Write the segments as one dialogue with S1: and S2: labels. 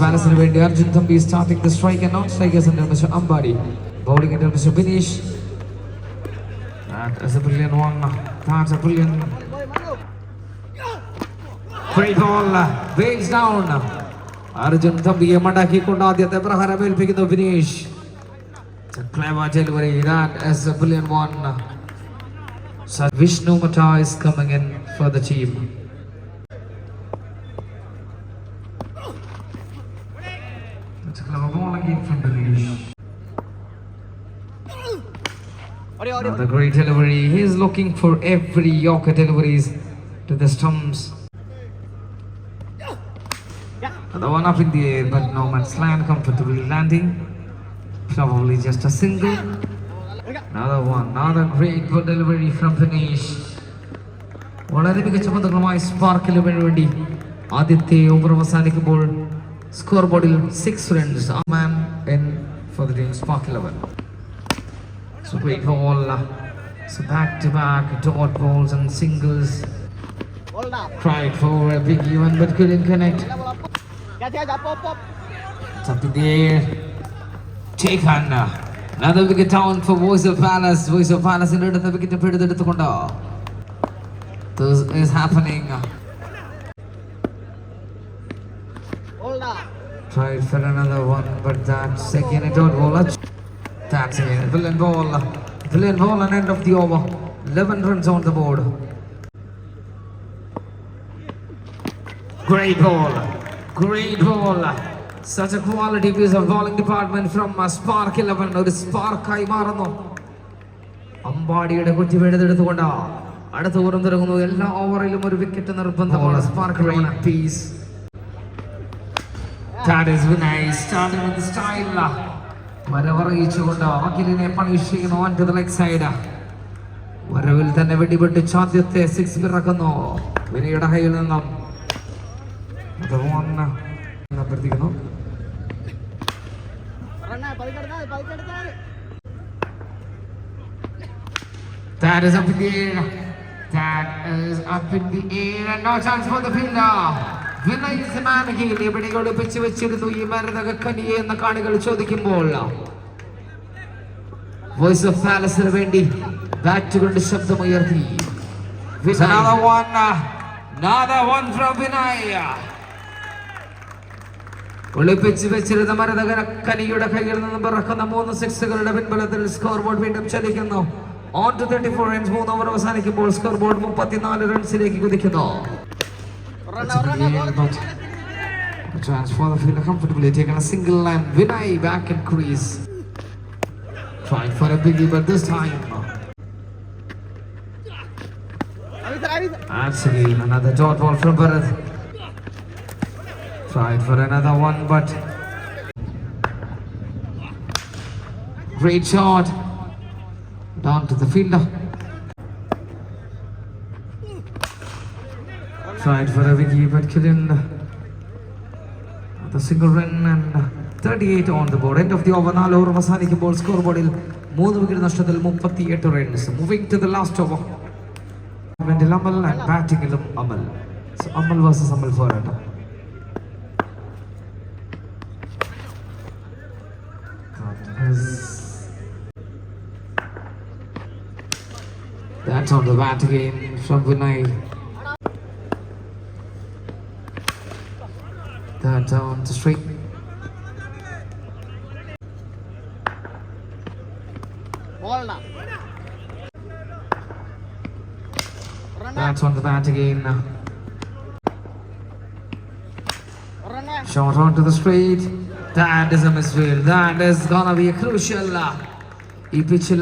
S1: പാലസിന് വേണ്ടി Arjun Thampi starting the strike and non strikers under Mr. Ambadi bowling under Mr. Bineesh That is a brilliant one. That's a brilliant. Great ball. Waves down. Arjun തമ്പിയെ മടക്കിക്കൊണ്ട് ആദ്യത്തെ പ്രഹാരം ഏൽപ്പിക്കുന്നു Bineesh It's a clever delivery. That is a brilliant one. So Vishnu Mata is coming in for the team. great delivery. He is looking for every Yorker deliveries to the stumps. Another one up in the air, but no man's land comfortably landing. Probably just a single. Another one, another great good delivery from Finish. വളരെ മികച്ച പന്തുകളുമായി സ്പാർക്കിന് വേണ്ടി ആദ്യത്തെ over അവസാനിക്കുമ്പോൾ score ബോർഡിൽ six runs man in four the team Spark eleven So great ball. so back to back dot balls and singles. Tried for a big one but couldn't connect. Something there. Taken. Another wicket down for Voice of Palace. Voice of Palace in the wicket to This is happening. Tried for another one, but that second it don't roll. That's again, villain ball. Brilliant ball and end of the over. 11 runs on the board. Great ball. Great ball. Such a quality piece of bowling department from uh, Spark 11. ഒരു സ്പാർക്കായി മാറുന്നു അമ്പാടിയുടെ കുറ്റി വെടുതെടുത്തുകൊണ്ട് അടുത്ത ഓവറും തുടങ്ങുന്നു എല്ലാ ഓവറിലും ഒരു wicket നിർബന്ധമാണ് Spark piece That is nice. Starting with the style. വരവറിയിച്ചുകൊണ്ട് അഖിലിനെ പണിഷ് ചെയ്യുന്നു ടു ലെഗ് സൈഡ് വരവിൽ തന്നെ വെടിപെട്ട് ചാദ്യത്തെ സിക്സ് പിറക്കുന്നു. വിനയുടെ കയ്യിൽ നിന്നും. അഭ്യർത്ഥിക്കുന്നു. That is up in the air. That is up in the air. And no chance for the fielder. Again. ഇവിടെ ഒളിപ്പിച്ച് വെച്ചിരുന്നു ഈ മരുന്നക എന്ന കാണികൾ ചോദിക്കുമ്പോൾ വോയിസ് ഓഫ് പാലസിന് വേണ്ടി ബാറ്റ് കൊണ്ട് ശബ്ദമുയർത്തി ഒളിപ്പിച്ചു Vinay. ഒളിപ്പിച്ച് വെച്ചിരുന്ന മരതകര കനിയുടെ കയ്യിൽ നിന്ന് പിറക്കുന്ന മൂന്ന് സിക്സുകളുടെ പിൻബലത്തിൽ സ്കോർ ബോർഡ് വീണ്ടും ചലിക്കുന്നു on to thirty four runs മൂന്ന് ഓവർ അവസാനിക്കുമ്പോൾ സ്കോർ ബോർഡ് മുപ്പത്തിനാല് റൺസിലേക്ക് കുതിക്കുന്നു Transfer the fielder comfortably, taking a single line. Vinay back in crease. Trying for a biggie, but this time. That's again another dot ball from Bharat. Tried for another one, but great shot. Down to the fielder. Tried for a wicket, but couldn't. The single run and 38 on the board. End of the over. നാല് over അവസാനിക്കുമ്പോൾ score ബോർഡിൽ മൂന്ന് wicket നഷ്ടത്തിൽ മുപ്പത്തിയെട്ട് runs moving to the last over Amal and ബാറ്റിംഗിലും Amal So, Amal versus Amal പോരാട്ടം That's on the bat again from Vinay. That down the street. That's on the bat again. Shot onto the street. That is a misfield. That is gonna be a crucial. ഈ പിച്ചിൽ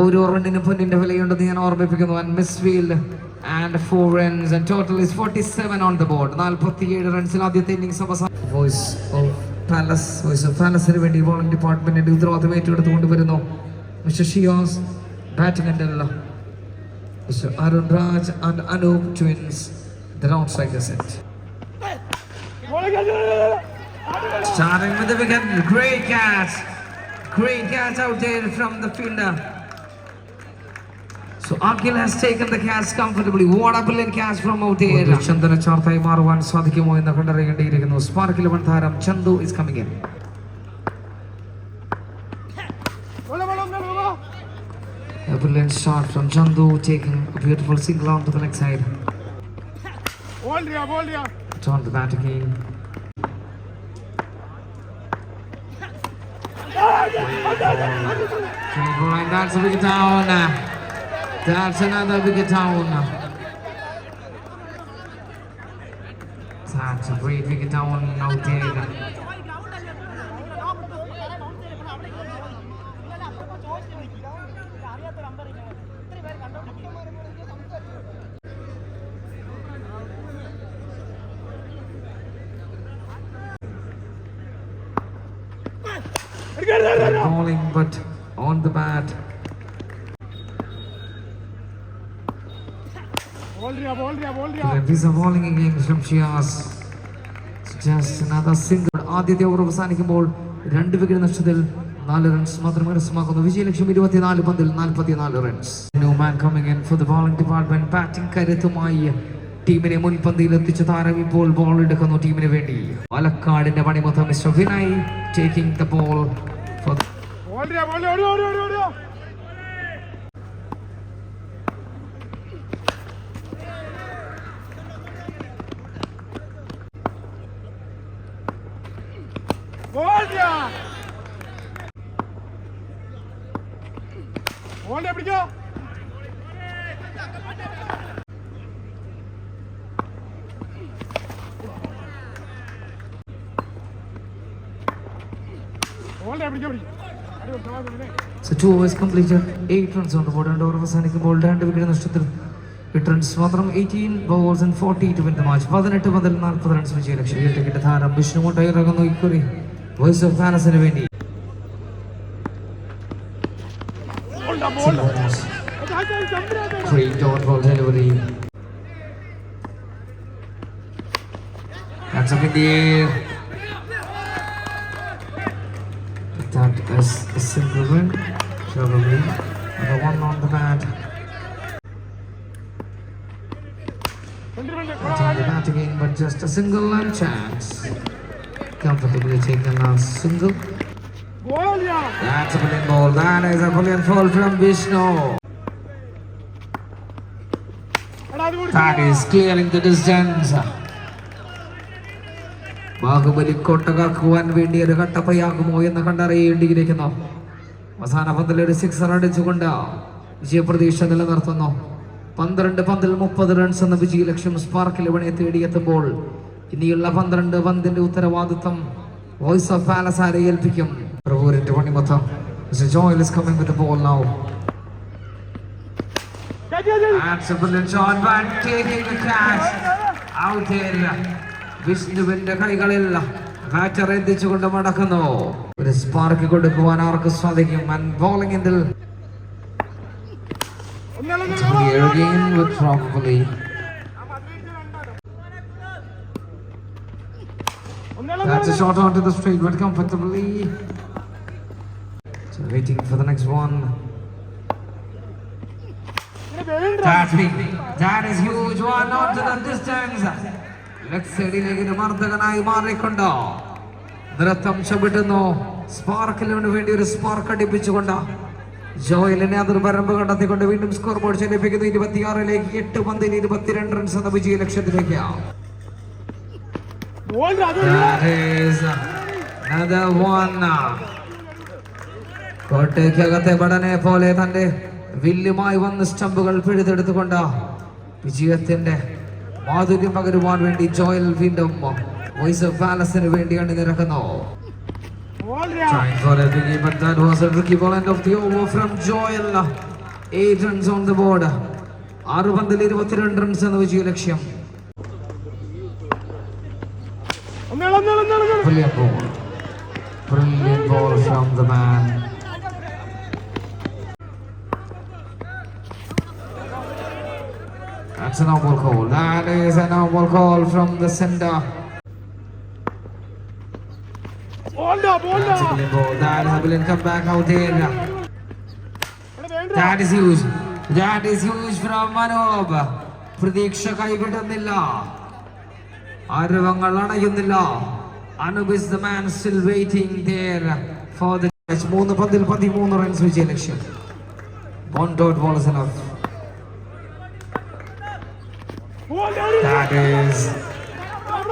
S1: ഓരോ റണ്ണിനും പൊന്നിന്റെ വിലയുണ്ടെന്ന് ഞാൻ ഓർമ്മിപ്പിക്കുന്നു misfield and four runs and total is forty seven on the board നാൽപ്പത്തിയേഴ് റൺസിൽ ആദ്യത്തെ innings അവസാനം Voice of Palace Voice of പാലസിന് വേണ്ടി ബോളിംഗ് ഡിപ്പാർട്ട്മെന്റിന്റെ ഉത്തരവാദിത്തം ഏറ്റെടുത്തുകൊണ്ട് വരുന്നു mister Shiyas batting and Mr. Arun Raj and Anup twins, the outsider set. Starting with the wicket, great catch. Great catch out there from the fielder. So Akhil has taken the cash comfortably. What a brilliant cash from out there. ചന്ദന ചാർത്തായി മാറുവാൻ സാധിക്കുമോ എന്ന് കണ്ടറിയേണ്ടിയിരിക്കുന്നു Spark Eleven താരം Chandu is coming in A brilliant shot from Chandu taking a beautiful single on to the next side.
S2: Hold here, hold here.
S1: Turn the bat again. Right, that's a big down. That's another wicket down. That's a great wicket down out there. Bowling, but on the bat. ആദ്യത്തെ over അവസാനിക്കുമ്പോൾ രണ്ട് wicket നഷ്ടത്തിൽ നാല് runs മാത്രം കരസ്ഥമാക്കുന്നു. വിജയലക്ഷ്യം ഇരുപത്തിനാല് പന്തിൽ നാൽപ്പത്തിനാല് runs new man coming in for the bowling department batting കരുത്തുമായി ടീമിനെ മുൻപന്തിയിൽ എത്തിച്ച താരം ഇപ്പോൾ ബോൾ എടുക്കുന്നു ടീമിന് വേണ്ടി. പാലക്കാടിന്റെ പണിമുഖം
S2: mister Vinay taking the ball for पिടിക്കോ പിടിക്കോ
S1: So two overs completed, eight runs on the board and over അവസാനിക്കുമ്പോൾ രണ്ട് വിക്കറ്റ് നഷ്ടത്തിൽ. എട്ട് റൺസ് മാത്രം eighteen balls and forty to win the match പതിനെട്ട് മുതൽ നാൽപ്പത് റൺസ് വിജയ ലക്ഷ്യം ടിക്കറ്റ് താരം വിഷ്ണു കൊണ്ട് ഇറങ്ങുന്നു. ഇക്കുറി. Voice of ഫാനസിന് വേണ്ടി Free dot ball delivery. That's up in the air. That is a simple win, probably. And a one on the bat. Not on the bat again, but just a single line chance. Comfortably taken a single. That's a brilliant ball. That is a brilliant fall from Vishnu. That is clearing the distance. Baahubali കൊട്ടകാക്കുവാൻ വേണ്ടി ഒരു കട്ടപ്പയാകുമോ എന്ന് കണ്ടറിയേണ്ടിയിരിക്കുന്നു അവസാന പന്തിൽ ഒരു sixer അടിച്ചുകൊണ്ട് വിജയപ്രതീക്ഷ നിലനിർത്തുന്നു പന്ത്രണ്ട് പന്തിൽ മുപ്പത് റൺസ് എന്ന വിജയ ലക്ഷ്യം സ്പാർക്കിൽ ഇവനെ തേടിയെത്തുമ്പോൾ ഇനിയുള്ള പന്ത്രണ്ട് പന്തിന്റെ ഉത്തരവാദിത്വം വോയിസ് ഓഫ് പാലസ് ആരെ ഏൽപ്പിക്കും? പ്രഭുവിന്റെ പണിമൊത്തം. Joel is coming with ball now taking the catch out there. വിഷ്ണുവിന്റെ കൈകളിൽ എത്തിച്ചുകൊണ്ട് മടക്കുന്നു. ഒരു സ്പാർക്ക് കൊടുക്കുവാൻ അവർക്ക് സാധിക്കും? ആൻഡ് ബോളിംഗ് ഇതിൽ again with probably That's a shot onto the straight, but comfortably. So waiting for the next one. That's big. That is huge one onto the distance. Left സൈഡിലേക്ക് മർദ്ദകനായി മാറിക്കൊണ്ടോ നൃത്തം ചവിട്ടുന്നു സ്പാർക്കിലിന് വേണ്ടി ഒരു സ്പാർക്ക് അടിപ്പിച്ചുകൊണ്ട് ജോയലിനെ അതിർവരമ്പ് കണ്ടെത്തിക്കൊണ്ട് വീണ്ടും score board ചലിപ്പിക്കുന്നു ഇരുപത്തിയാറിലേക്ക് എട്ട് പന്തിൽ ഇരുപത്തിരണ്ട് runs എന്ന വിജയ ലക്ഷ്യത്തിലേക്കാണ് കോട്ടയ്ക്കകത്തെ ഭടനെ പോലെ തന്റെ വില്ലുമായി വന്ന് സ്റ്റമ്പുകൾ പിഴുതെടുത്തുകൊണ്ട് വിജയത്തിന്റെ മാധുര്യം പകരുവാൻ വേണ്ടി ജോയൽ വീണ്ടും വോയിസ് ഓഫ് പാലസിന് വേണ്ടി അണിനിരക്കുന്നു. Trying for a biggie, but that ആറ് പന്തിൽ ഇരുപത്തിരണ്ട് റൺസ് എന്ന വിജയ ലക്ഷ്യം Brilliant ball. Brilliant ball from the man. That's an normal call. That is an normal call from the
S2: sender. Ball da,
S1: That's a brilliant ball. That is a brilliant comeback out there. That is huge. That is huge from Manob. ಪ್ರದೀಕ್ಷ ಕೈಬಿಡುತ್ತಿಲ್ಲ ആരവങ്ങൾ അണയുന്നില്ല runs enough
S2: Ball down.
S1: That is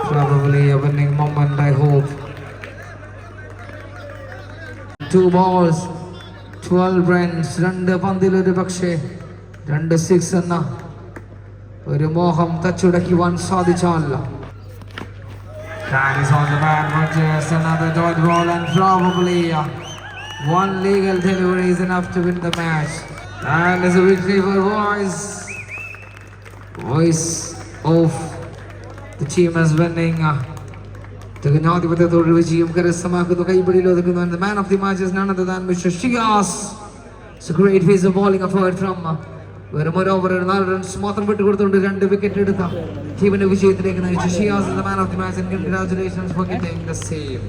S1: probably a winning moment, I hope. Two balls, 12 runs, രണ്ട് പന്തിൽ ഒരു രണ്ട് six എന്ന ഒരു മോഹം തച്ചുടക്കുവാൻ സാധിച്ചാൽ That is on the man, but just another dot ball and probably uh, one legal delivery is enough to win the match. And as a victory for voice, voice of the team as winning. Uh, തികഞ്ഞാധിപത്യത്തോട് വിജയം കരസ്ഥമാക്കുന്നു കൈപിടിയിൽ ഒതുക്കുന്നു man of the match is none other than mister Shiyas it's a great piece of bowling effort from വെറും ഒരു over നാല് runs മാത്രം വിട്ടുകൊടുത്തുകൊണ്ട് രണ്ട് wicket എടുത്ത ടീമിന്റെ വിജയത്തിലേക്ക് നയിച്ചു. Shiyas man of the match congratulations for getting the same